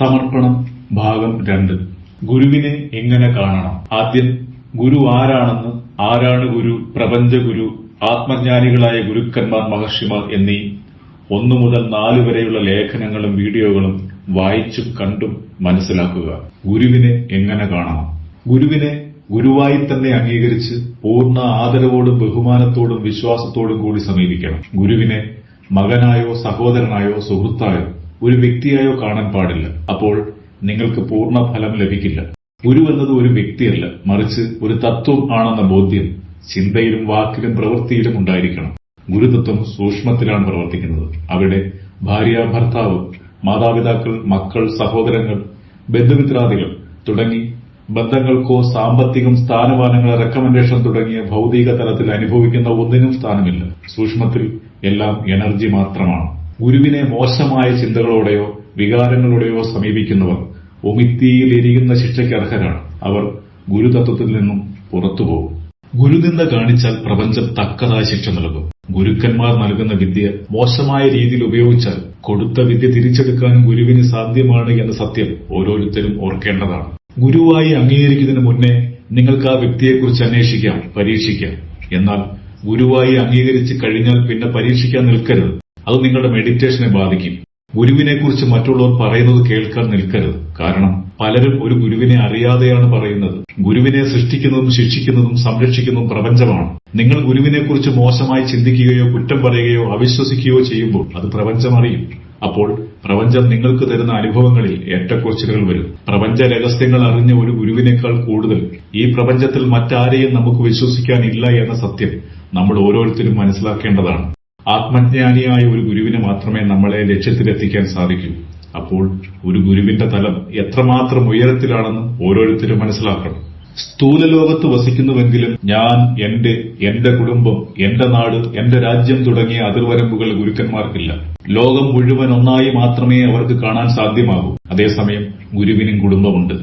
സമർപ്പണം ഭാഗം രണ്ട്. ഗുരുവിനെ എങ്ങനെ കാണണം? ആദ്യം ഗുരു ആരാണെന്ന് ആരാണ് ഗുരു പ്രപഞ്ച ഗുരു ആത്മജ്ഞാനികളായ ഗുരുക്കന്മാർ മഹർഷിമാർ എന്നീ ഒന്നു മുതൽ നാല് വരെയുള്ള ലേഖനങ്ങളും വീഡിയോകളും വായിച്ചും കണ്ടും മനസ്സിലാക്കുക. ഗുരുവിനെ എങ്ങനെ കാണണം? ഗുരുവിനെ ഗുരുവായി തന്നെ അംഗീകരിച്ച് പൂർണ ആദരവോടും ബഹുമാനത്തോടും വിശ്വാസത്തോടും കൂടി സമീപിക്കണം. ഗുരുവിനെ മകനായോ സഹോദരനായോ സുഹൃത്തായോ ഒരു വ്യക്തിയായോ കാണാൻ പാടില്ല. അപ്പോൾ നിങ്ങൾക്ക് പൂർണ ഫലം ലഭിക്കില്ല. ഗുരു എന്നത് ഒരു വ്യക്തിയല്ല. മറിച്ച് ഒരു തത്വം ആണെന്ന ബോധ്യം ചിന്തയിലും വാക്കിലും പ്രവൃത്തിയിലും ഉണ്ടായിരിക്കണം. ഗുരുതത്വം സൂക്ഷ്മത്തിലാണ് പ്രവർത്തിക്കുന്നത്. അവിടെ ഭാര്യ ഭർത്താവ് മാതാപിതാക്കൾ മക്കൾ സഹോദരങ്ങൾ ബന്ധുമിത്രാദികൾ തുടങ്ങി ബന്ധങ്ങൾക്കോ സാമ്പത്തികം സ്ഥാനമാനങ്ങൾ റെക്കമെൻഡേഷൻ തുടങ്ങിയ ഭൗതിക തലത്തിൽ അനുഭവിക്കുന്ന ഒന്നിനും സ്ഥാനമില്ല. സൂക്ഷ്മത്തിൽ എല്ലാം എനർജി മാത്രമാണ്. ഗുരുവിനെ മോശമായ ചിന്തകളോടെയോ വികാരങ്ങളോടെയോ സമീപിക്കുന്നവർ ഒമിത്തിയിൽ എരിയുന്ന ശിക്ഷയ്ക്ക് അർഹരാണ്. അവർ ഗുരുതത്വത്തിൽ നിന്നും പുറത്തുപോകും ഗുരുനിന്ദ കാണിച്ചാൽ പ്രപഞ്ചം തക്കതായ ശിക്ഷ നൽകും. ഗുരുക്കന്മാർ നൽകുന്ന വിദ്യ മോശമായ രീതിയിൽ ഉപയോഗിച്ചാൽ കൊടുത്ത വിദ്യ തിരിച്ചെടുക്കാൻ ഗുരുവിന് സാധ്യമാണ് എന്ന സത്യം ഓരോരുത്തരും ഓർക്കേണ്ടതാണ്. ഗുരുവായി അംഗീകരിക്കുന്നതിന് മുന്നേ നിങ്ങൾക്ക് ആ വ്യക്തിയെക്കുറിച്ച് അന്വേഷിക്കാം പരീക്ഷിക്കാം. എന്നാൽ ഗുരുവായി അംഗീകരിച്ച് കഴിഞ്ഞാൽ പിന്നെ പരീക്ഷിക്കാൻ നിൽക്കരുത്. അത് നിങ്ങളുടെ മെഡിറ്റേഷനെ ബാധിക്കും. ഗുരുവിനെക്കുറിച്ച് മറ്റുള്ളവർ പറയുന്നത് കേൾക്കാൻ നിൽക്കരുത്. കാരണം പലരും ഒരു ഗുരുവിനെ അറിയാതെയാണ് പറയുന്നത്. ഗുരുവിനെ സൃഷ്ടിക്കുന്നതും ശിക്ഷിക്കുന്നതും സംരക്ഷിക്കുന്നതും പ്രപഞ്ചമാണ്. നിങ്ങൾ ഗുരുവിനെക്കുറിച്ച് മോശമായി ചിന്തിക്കുകയോ കുറ്റം പറയുകയോ അവിശ്വസിക്കുകയോ ചെയ്യുമ്പോൾ അത് പ്രപഞ്ചം അറിയും. അപ്പോൾ പ്രപഞ്ചം നിങ്ങൾക്ക് തരുന്ന അനുഭവങ്ങളിൽ ഏറ്റക്കുറച്ചിലുകൾ വരും. പ്രപഞ്ച രഹസ്യങ്ങൾ അറിഞ്ഞ ഒരു ഗുരുവിനേക്കാൾ കൂടുതൽ. ഈ പ്രപഞ്ചത്തിൽ മറ്റാരെയും നമുക്ക് വിശ്വസിക്കാനില്ല എന്ന സത്യം നമ്മൾ ഓരോരുത്തരും മനസ്സിലാക്കേണ്ടതാണ്. ആത്മജ്ഞാനിയായ ഒരു ഗുരുവിന് മാത്രമേ നമ്മളെ ലക്ഷ്യത്തിലെത്തിക്കാൻ സാധിക്കൂ. അപ്പോൾ ഒരു ഗുരുവിന്റെ തലം എത്രമാത്രം ഉയരത്തിലാണെന്ന് ഓരോരുത്തരും മനസ്സിലാക്കണം. സ്ഥൂല ലോകത്ത് വസിക്കുന്നുവെങ്കിലും ഞാൻ എന്റെ എന്റെ കുടുംബം എന്റെ നാട് എന്റെ രാജ്യം തുടങ്ങിയ അതിർവരമ്പുകൾ ഗുരുക്കന്മാർക്കില്ല. ലോകം മുഴുവൻ ഒന്നായി മാത്രമേ അവർക്ക് കാണാൻ സാധ്യമാകൂ. അതേസമയം ഗുരുവിനും കുടുംബമുണ്ട്.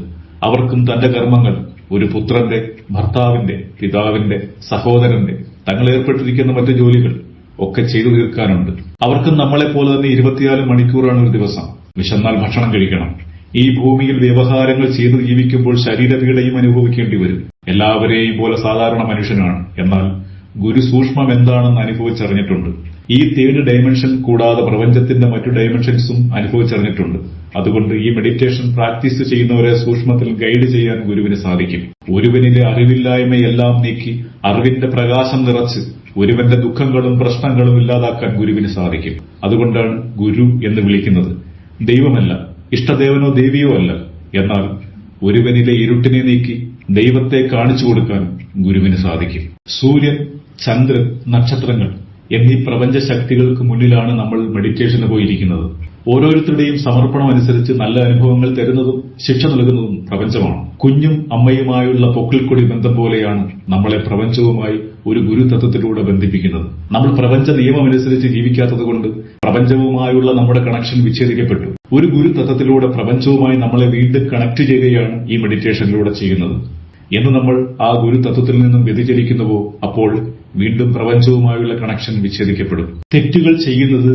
അവർക്കും തന്റെ കർമ്മങ്ങൾ ഒരു പുത്രന്റെ ഭർത്താവിന്റെ പിതാവിന്റെ സഹോദരന്റെ തങ്ങൾ ഏർപ്പെട്ടിരിക്കുന്ന മറ്റു ജോലികൾ ഒക്കെ ചെയ്തു തീർക്കാനുണ്ട്. അവർക്കും നമ്മളെപ്പോലെ തന്നെ ഇരുപത്തിനാല് മണിക്കൂറാണ് ഒരു ദിവസം. വിശന്നാൽ ഭക്ഷണം കഴിക്കണം. ഈ ഭൂമിയിൽ വ്യവഹാരങ്ങൾ ചെയ്തു ജീവിക്കുമ്പോൾ ശരീരപീഡയും അനുഭവിക്കേണ്ടി വരും. എല്ലാവരെയും പോലെ സാധാരണ മനുഷ്യനാണ്. എന്നാൽ ഗുരു സൂക്ഷ്മം എന്താണെന്ന് അനുഭവിച്ചറിഞ്ഞിട്ടുണ്ട്. ഈ തേർഡ് ഡയമെൻഷൻ കൂടാതെ പ്രപഞ്ചത്തിന്റെ മറ്റു ഡയമെൻഷൻസും അനുഭവിച്ചറിഞ്ഞിട്ടുണ്ട്. അതുകൊണ്ട് ഈ മെഡിറ്റേഷൻ പ്രാക്ടീസ് ചെയ്യുന്നവരെ സൂക്ഷ്മത്തിൽ ഗൈഡ് ചെയ്യാൻ ഗുരുവിന് സാധിക്കും. ഗുരുവിനിലെ അറിവില്ലായ്മയെല്ലാം നീക്കി അറിവിന്റെ പ്രകാശം നിറച്ച് ഒരുവന്റെ ദുഃഖങ്ങളും പ്രശ്നങ്ങളും ഇല്ലാതാക്കാൻ ഗുരുവിന് സാധിക്കും. അതുകൊണ്ടാണ് ഗുരു എന്ന് വിളിക്കുന്നത്. ദൈവമല്ല ഇഷ്ടദേവനോ ദേവിയോ അല്ല. എന്നാൽ ഒരുവനിലെ ഇരുട്ടിനെ നീക്കി ദൈവത്തെ കാണിച്ചു കൊടുക്കാൻ ഗുരുവിന് സാധിക്കും. സൂര്യൻ ചന്ദ്രൻ നക്ഷത്രങ്ങൾ എന്നീ പ്രപഞ്ച ശക്തികൾക്ക് മുന്നിലാണ് നമ്മൾ മെഡിറ്റേഷന് പോയിരിക്കുന്നത്. ഓരോരുത്തരുടെയും സമർപ്പണം അനുസരിച്ച് നല്ല അനുഭവങ്ങൾ തരുന്നതും ശിക്ഷ നൽകുന്നതും പ്രപഞ്ചമാണ്. കുഞ്ഞും അമ്മയുമായുള്ള പൊക്കിൾക്കൊടി ബന്ധം പോലെയാണ് നമ്മളെ പ്രപഞ്ചവുമായി ഒരു ഗുരുതത്വത്തിലൂടെ ബന്ധിപ്പിക്കുന്നത്. നമ്മൾ പ്രപഞ്ച നിയമമനുസരിച്ച് ജീവിക്കാത്തതുകൊണ്ട് പ്രപഞ്ചവുമായുള്ള നമ്മുടെ കണക്ഷൻ വിച്ഛേദിക്കപ്പെട്ടു. ഒരു ഗുരുതത്വത്തിലൂടെ പ്രപഞ്ചവുമായി നമ്മളെ വീണ്ടും കണക്ട് ചെയ്യുകയാണ് ഈ മെഡിറ്റേഷനിലൂടെ ചെയ്യുന്നത്. എന്ന് നമ്മൾ ആ ഗുരുതത്വത്തിൽ നിന്നും വ്യതിചലിക്കുന്നുവോ അപ്പോൾ വീണ്ടും പ്രപഞ്ചവുമായുള്ള കണക്ഷൻ വിച്ഛേദിക്കപ്പെടും. തെറ്റുകൾ ചെയ്യുന്നത്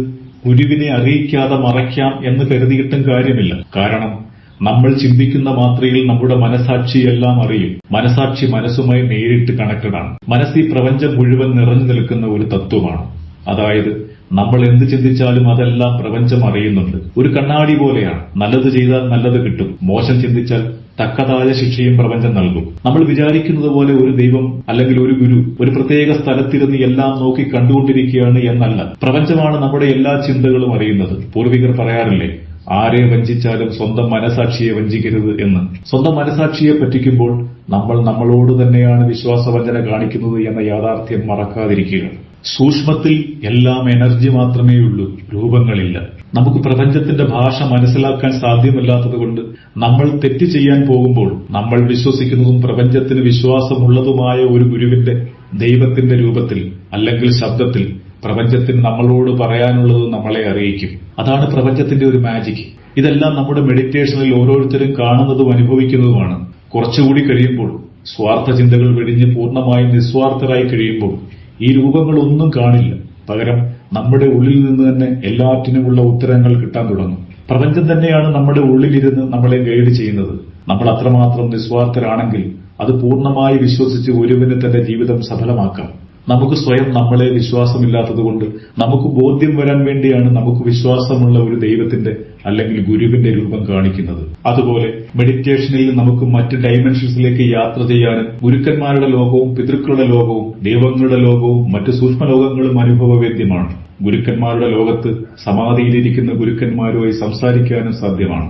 ഗുരുവിനെ അറിയിക്കാതെ മറയ്ക്കാം എന്ന് കരുതിയിട്ടും കാര്യമില്ല. കാരണം നമ്മൾ ചിന്തിക്കുന്ന മാത്രയിൽ നമ്മുടെ മനസാക്ഷി എല്ലാം അറിയും. മനസാക്ഷി മനസ്സുമായി നേരിട്ട് കണക്റ്റഡ് ആണ് മനസ്സ് ഈ പ്രപഞ്ചം മുഴുവൻ നിറഞ്ഞു നിൽക്കുന്ന ഒരു തത്വമാണ്. അതായത് നമ്മൾ എന്ത് ചിന്തിച്ചാലും അതെല്ലാം പ്രപഞ്ചം അറിയുന്നുണ്ട്. ഒരു കണ്ണാടി പോലെയാണ്. നല്ലത് ചെയ്താൽ നല്ലത് കിട്ടും. മോശം ചിന്തിച്ചാൽ തക്കതായ ശിക്ഷയും പ്രപഞ്ചം നൽകും. നമ്മൾ വിചാരിക്കുന്നത് പോലെ ഒരു ദൈവം അല്ലെങ്കിൽ ഒരു ഗുരു ഒരു പ്രത്യേക സ്ഥലത്തിരുന്ന് എല്ലാം നോക്കി കണ്ടുകൊണ്ടിരിക്കുകയാണ് എന്നല്ല. പ്രപഞ്ചമാണ് നമ്മുടെ എല്ലാ ചിന്തകളും അറിയുന്നത്. പൂർവികർ പറയാറില്ലേ ആരെ വഞ്ചിച്ചാലും സ്വന്തം മനസാക്ഷിയെ വഞ്ചിക്കരുത് എന്ന്. സ്വന്തം മനസാക്ഷിയെ പറ്റിക്കുമ്പോൾ നമ്മൾ നമ്മളോട് തന്നെയാണ് വിശ്വാസവഞ്ചന കാണിക്കുന്നത് എന്ന യാഥാർത്ഥ്യം മറക്കാതിരിക്കുക. സൂക്ഷ്മത്തിൽ എല്ലാം എനർജി മാത്രമേ ഉള്ളൂ രൂപങ്ങളില്ല. നമുക്ക് പ്രപഞ്ചത്തിന്റെ ഭാഷ മനസ്സിലാക്കാൻ സാധ്യമല്ലാത്തതുകൊണ്ട് നമ്മൾ തെറ്റ് ചെയ്യാൻ പോകുമ്പോൾ നമ്മൾ വിശ്വസിക്കുന്നതും പ്രപഞ്ചത്തിന് വിശ്വാസമുള്ളതുമായ ഒരു ഗുരുവിന്റെ ദൈവത്തിന്റെ രൂപത്തിൽ അല്ലെങ്കിൽ ശബ്ദത്തിൽ പ്രപഞ്ചത്തിന് നമ്മളോട് പറയാനുള്ളത് നമ്മളെ അറിയിക്കും. അതാണ് പ്രപഞ്ചത്തിന്റെ ഒരു മാജിക് ഇതെല്ലാം നമ്മുടെ മെഡിറ്റേഷനിൽ ഓരോരുത്തരും കാണുന്നതും അനുഭവിക്കുന്നതുമാണ്. കുറച്ചുകൂടി കഴിയുമ്പോൾ സ്വാർത്ഥ ചിന്തകൾ വെടിഞ്ഞ് പൂർണമായും നിസ്വാർത്ഥരായി കഴിയുമ്പോൾ ഈ രൂപങ്ങളൊന്നും കാണില്ല. പകരം നമ്മുടെ ഉള്ളിൽ നിന്ന് തന്നെ എല്ലാറ്റിനുമുള്ള ഉത്തരങ്ങൾ കിട്ടാൻ തുടങ്ങും. പ്രപഞ്ചം തന്നെയാണ് നമ്മുടെ ഉള്ളിലിരുന്ന് നമ്മളെ ഗൈഡ് ചെയ്യുന്നത്. നമ്മൾ അത്രമാത്രം നിസ്വാർത്ഥരാണെങ്കിൽ അത് പൂർണമായി വിശ്വസിച്ച് ഒരുവിനെ തന്റെ ജീവിതം സഫലമാക്കാം. നമുക്ക് സ്വയം നമ്മളെ വിശ്വാസമില്ലാത്തതുകൊണ്ട് നമുക്ക് ബോധ്യം വരാൻ വേണ്ടിയാണ് നമുക്ക് വിശ്വാസമുള്ള ഒരു ദൈവത്തിന്റെ അല്ലെങ്കിൽ ഗുരുവിന്റെ രൂപം കാണിക്കുന്നത്. അതുപോലെ മെഡിറ്റേഷനിൽ നമുക്ക് മറ്റ് ഡൈമെൻഷൻസിലേക്ക് യാത്ര ചെയ്യാനും ഗുരുക്കന്മാരുടെ ലോകവും പിതൃക്കളുടെ ലോകവും ദൈവങ്ങളുടെ ലോകവും മറ്റ് സൂക്ഷ്മലോകങ്ങളും അനുഭവവേദ്യമാണ്. ഗുരുക്കന്മാരുടെ ലോകത്ത് സമാധിയിലിരിക്കുന്ന ഗുരുക്കന്മാരുമായി സംസാരിക്കാനും സാധ്യമാണ്.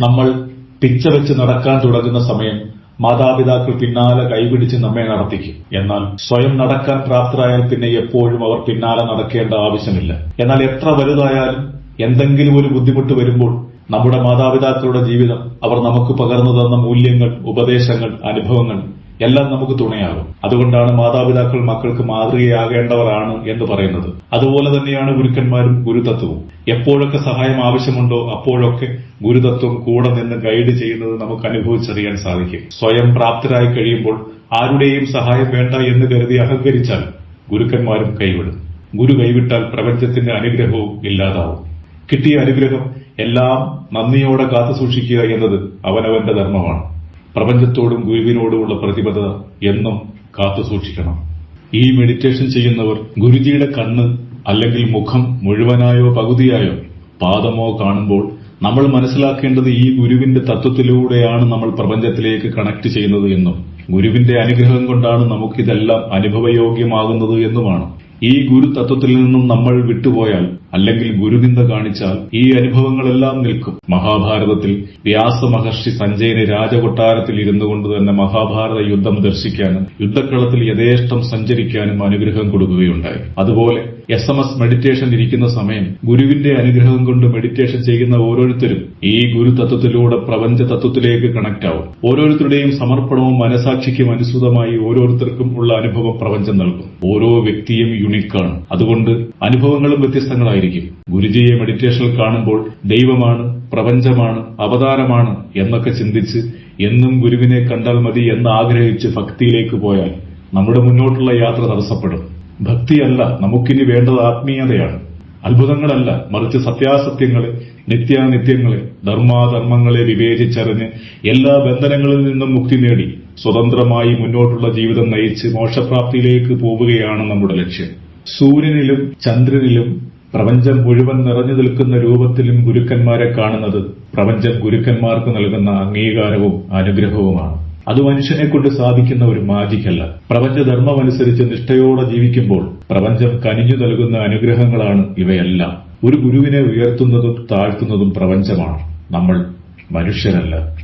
നമ്മൾ പിച്ച വെച്ച് നടക്കാൻ തുടങ്ങുന്ന സമയം മാതാപിതാക്കൾ പിന്നാലെ കൈപിടിച്ച് നമ്മെ നടത്തിക്കും. എന്നാൽ സ്വയം നടക്കാൻ പ്രാപ്തരായാൽ പിന്നെ എപ്പോഴും അവർ പിന്നാലെ നടക്കേണ്ട ആവശ്യമില്ല. എന്നാൽ എത്ര വലുതായാലും എന്തെങ്കിലും ഒരു ബുദ്ധിമുട്ട് വരുമ്പോൾ നമ്മുടെ മാതാപിതാക്കളുടെ ജീവിതം അവർ നമുക്ക് പകർന്നു തന്ന മൂല്യങ്ങൾ ഉപദേശങ്ങൾ അനുഭവങ്ങൾ എല്ലാം നമുക്ക് തുണയാകും. അതുകൊണ്ടാണ് മാതാപിതാക്കൾ മക്കൾക്ക് മാതൃകയാകേണ്ടവരാണ് എന്ന് പറയുന്നത്. അതുപോലെ തന്നെയാണ് ഗുരുക്കന്മാരും ഗുരുതത്വവും. എപ്പോഴൊക്കെ സഹായം ആവശ്യമുണ്ടോ അപ്പോഴൊക്കെ ഗുരുതത്വം കൂടെ നിന്ന് ഗൈഡ് ചെയ്യുന്നത് നമുക്ക് അനുഭവിച്ചറിയാൻ സാധിക്കും. സ്വയം പ്രാപ്തരായി കഴിയുമ്പോൾ ആരുടെയും സഹായം വേണ്ട എന്ന് കരുതി അഹങ്കരിച്ചാൽ ഗുരുക്കന്മാരും കൈവിടും. ഗുരു കൈവിട്ടാൽ പ്രപഞ്ചത്തിന്റെ അനുഗ്രഹവും ഇല്ലാതാവും. കിട്ടിയ അനുഗ്രഹം എല്ലാം നന്ദിയോടെ കാത്തു സൂക്ഷിക്കുക എന്നത് അവനവന്റെ ധർമ്മമാണ്. പ്രപഞ്ചത്തോടും ഗുരുവിനോടുമുള്ള പ്രതിബദ്ധത എന്നും കാത്തുസൂക്ഷിക്കണം ഈ മെഡിറ്റേഷൻ ചെയ്യുന്നവർ ഗുരുജിയുടെ കണ്ണ് അല്ലെങ്കിൽ മുഖം മുഴുവനായോ പകുതിയായോ പാദമോ കാണുമ്പോൾ നമ്മൾ മനസ്സിലാക്കേണ്ടത് ഈ ഗുരുവിന്റെ തത്വത്തിലൂടെയാണ് നമ്മൾ പ്രപഞ്ചത്തിലേക്ക് കണക്ട് ചെയ്യുന്നത് എന്നും ഗുരുവിന്റെ അനുഗ്രഹം കൊണ്ടാണ് നമുക്കിതെല്ലാം അനുഭവയോഗ്യമാകുന്നത് എന്നുമാണ്. ഈ ഗുരു തത്വത്തിൽ നിന്നും നമ്മൾ വിട്ടുപോയാൽ അല്ലെങ്കിൽ ഗുരുനിന്ദ കാണിച്ചാൽ ഈ അനുഭവങ്ങളെല്ലാം നിൽക്കും. മഹാഭാരതത്തിൽ വ്യാസ മഹർഷി സഞ്ജയന് രാജകൊട്ടാരത്തിൽ ഇരുന്നു കൊണ്ട് തന്നെ മഹാഭാരത യുദ്ധം ദർശിക്കാനും യുദ്ധക്കളത്തിൽ യഥേഷ്ടം സഞ്ചരിക്കാനും അനുഗ്രഹം കൊടുക്കുകയുണ്ടായി. അതുപോലെ എസ് എം എസ് മെഡിറ്റേഷൻ ഇരിക്കുന്ന സമയം ഗുരുവിന്റെ അനുഗ്രഹം കൊണ്ട് മെഡിറ്റേഷൻ ചെയ്യുന്ന ഓരോരുത്തരും ഈ ഗുരു തത്വത്തിലൂടെ പ്രപഞ്ച തത്വത്തിലേക്ക് കണക്ട് ആവും. ഓരോരുത്തരുടെയും സമർപ്പണവും മനസാക്ഷിക്കും അനുസൃതമായി ഓരോരുത്തർക്കും ഉള്ള അനുഭവം പ്രപഞ്ചം നൽകും. ഓരോ വ്യക്തിയും യുണീക്കാണ് അതുകൊണ്ട് അനുഭവങ്ങളും വ്യത്യസ്തങ്ങളായിരിക്കും ഗുരുജിയെ മെഡിറ്റേഷനിൽ കാണുമ്പോൾ ദൈവമാണ് പ്രപഞ്ചമാണ് അവതാരമാണ് എന്നൊക്കെ ചിന്തിച്ച് എന്നും ഗുരുവിനെ കണ്ടാൽ മതി എന്ന് ആഗ്രഹിച്ച് ഭക്തിയിലേക്ക് പോയാൽ നമ്മുടെ മുന്നോട്ടുള്ള യാത്ര തടസ്സപ്പെടും. ഭക്തിയല്ല നമുക്കിനി വേണ്ടത് ആത്മീയതയാണ്. അത്ഭുതങ്ങളല്ല മറിച്ച് സത്യാസത്യങ്ങളെ നിത്യാനിത്യങ്ങളെ ധർമാധർമ്മങ്ങളെ വിവേചിച്ചറിഞ്ഞ് എല്ലാ ബന്ധനങ്ങളിൽ നിന്നും മുക്തി നേടി സ്വതന്ത്രമായി മുന്നോട്ടുള്ള ജീവിതം നയിച്ച് മോക്ഷപ്രാപ്തിയിലേക്ക് പോവുകയാണ് നമ്മുടെ ലക്ഷ്യം. സൂര്യനിലും ചന്ദ്രനിലും പ്രപഞ്ചം മുഴുവൻ നിറഞ്ഞു നിൽക്കുന്ന രൂപത്തിലും ഗുരുക്കന്മാരെ കാണുന്നത് പ്രപഞ്ചം ഗുരുക്കന്മാർക്ക് നൽകുന്ന അംഗീകാരവും അനുഗ്രഹവുമാണ്. അത് മനുഷ്യനെ കൊണ്ട് സാധിക്കുന്ന ഒരു മാജിക്കല്ല. പ്രപഞ്ചധർമ്മമനുസരിച്ച് നിഷ്ഠയോടെ ജീവിക്കുമ്പോൾ പ്രപഞ്ചം കനിഞ്ഞു നൽകുന്ന അനുഗ്രഹങ്ങളാണ് ഇവയെല്ലാം. ഒരു ഗുരുവിനെ ഉയർത്തുന്നതും താഴ്ത്തുന്നതും പ്രപഞ്ചമാണ്. നമ്മൾ മനുഷ്യരല്ല.